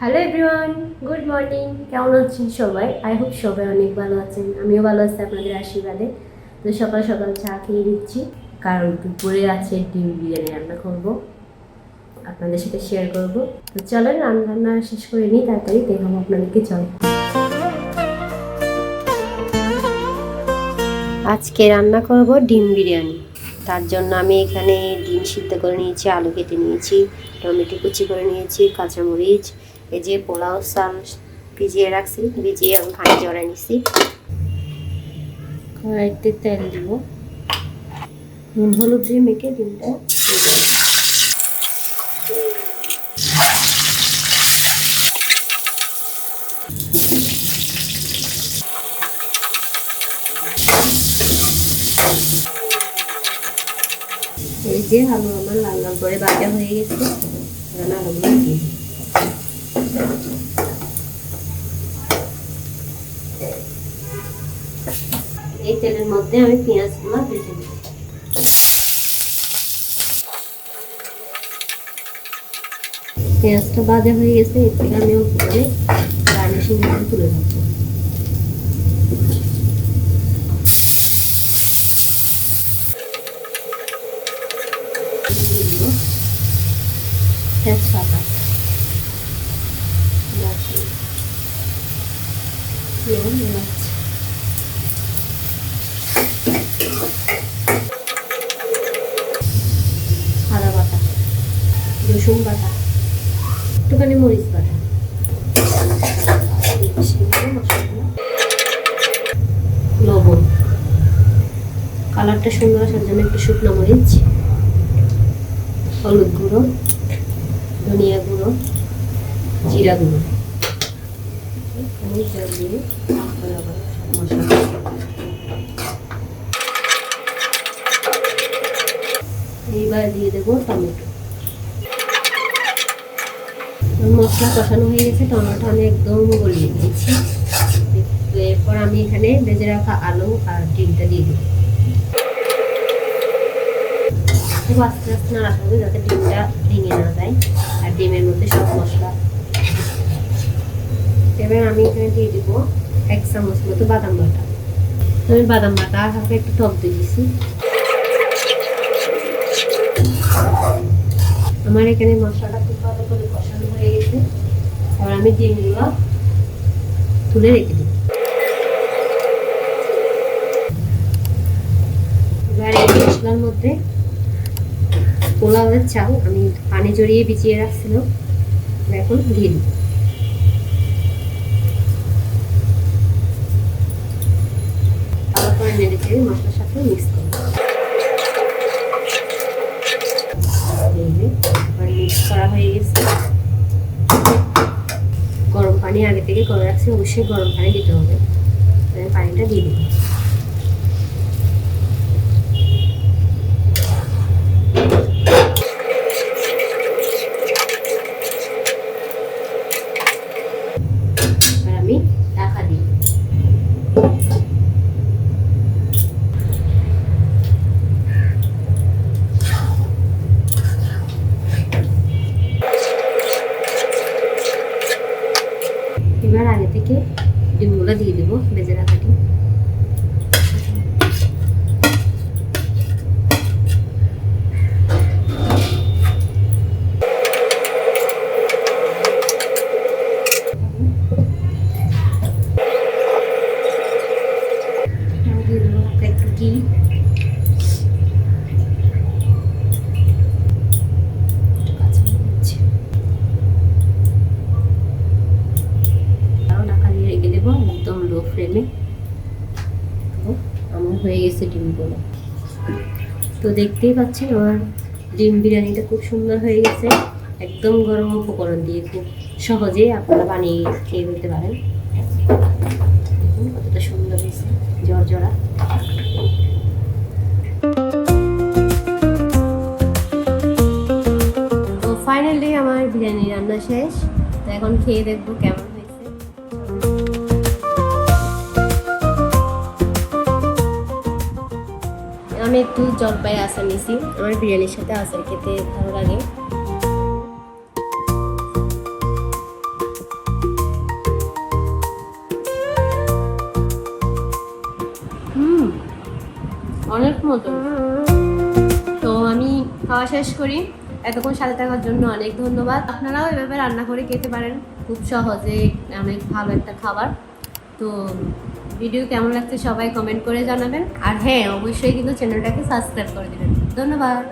Hello everyone good morning কেমন আছেন সবাই? আই হোপ সবাই অনেক ভালো আছেন। আমিও ভালো আছি আপনাদের আশীর্বাদে। তো সকাল সকাল চা খেয়ে দিচ্ছি কারণ দুপুরে আছে ডিম বিরিয়ানি রান্না করব। আপনাদের সাথে শেয়ার করব। তো রান্না রান্না শেষ করে নিই তাড়াতাড়ি দেখাবো আপনাদেরকে চল। আজকে রান্না করব ডিম বিরিয়ানি। তার জন্য আমি এখানে ডিম সিদ্ধ করে নিয়েছি, আলু কেটে নিয়েছি, টমেটো কুচি করে নিয়েছি, কাঁচামরিচ এই যে পোলাও চাল ভিজিয়ে রাখছি, ভিজিয়ে আমি পানি জড়াই নিছি কড়াইতে তেল দিব নুন, হলুদ দিয়ে মেখে ডিমটা। এই যে আলু আমার লাল লাল করে বাটা হয়ে গেছে আলুগুলো দিয়ে। এই তেলের মধ্যে আমি পেঁয়াজগুলো ভেজে নিই পেঁয়াজটা বাদে হয়ে গেছে এর থেকে আমি উপরে গার্নিশিং তুলে রাখব দিয়ে দিব তেজপাতা দারচিনি লবণ এলাচ আদা বাটা রসুন বাটা একটুখানি মরিচ বাটা লবণ কালারটা সুন্দর আসার জন্য একটু শুকনো মরিচ হলুদ গুঁড়ো, ধনিয়া গুঁড়ো, জিরা গুঁড়ো। এইবার দিয়ে দেবো টমেটো। মশলা কষানো হয়ে গেছে, টমেটো আমি একদম গলিয়ে দিয়েছি। এরপর আমি এখানে ভেজে রাখা আলু আর ডিমটা দিয়ে দেবো। খুব আস্তে আস্তে নাড়াতে হবে যাতে ডিমটা ভেঙে না যায়, আর ডিমের মধ্যে সব মশলা এবার আমি এখানে দিয়ে দিব এক চামচ মতো বাদাম বাটা। আমি বাদাম বাটা আর হালকা একটু টক দিয়ে দিছি। আমার এখানে মশলাটা খুব ভালো করে কষানো হয়ে গেছে। এবার আমি ডিমগুলো তুলে রেখে দিই এবার এই মশলার মধ্যে পোলাওয়ের চাল আমি পানি জড়িয়ে বিছিয়ে রাখছিলাম। এখন দিয়ে দিই তারপরে নেড়ে চেড়ে মশলার সাথে মিক্স করব। মিক্স করা হয়ে গেছে। গরম পানি আগে থেকে করে রাখছি, অবশ্যই গরম পানি দিতে হবে। পানিটা দিয়ে দিই এবার আমি ঢাকা দিই এবার আগে থেকে ডিমগুলো দিয়ে দেবো বেজে রাখা ফ্লেমে তো আমার হয়ে গেছে ডিমগুলো। তো দেখতেই পাচ্ছেন আমার ডিম বিরিয়ানিটা খুব সুন্দর হয়ে গেছে। একদম গরম উপকরণ দিয়ে খুব সহজেই আপনারা বানিয়ে খেয়ে ফেলতে পারেন। কতটা সুন্দর হয়েছে, জর্জরা। তো ফাইনালি আমার বিরিয়ানি রান্না শেষ। তো এখন খেয়ে দেখব কেমন আমি একটু জলপাই আচার নিছি আমার বিরিয়ানির সাথে আচার খেতে ভালো লাগে। অনেক মতো। তো আমি খাওয়া শেষ করি। এতক্ষণ সাথে থাকার জন্য অনেক ধন্যবাদ। আপনারাও এভাবে রান্না করে খেতে পারেন। খুব সহজে অনেক ভালো একটা খাবার। তো ভিডিও কেমন লাগছে সবাই কমেন্ট করে জানাবেন। আর হ্যাঁ অবশ্যই কিন্তু চ্যানেলটাকে সাবস্ক্রাইব করে দেবেন। ধন্যবাদ।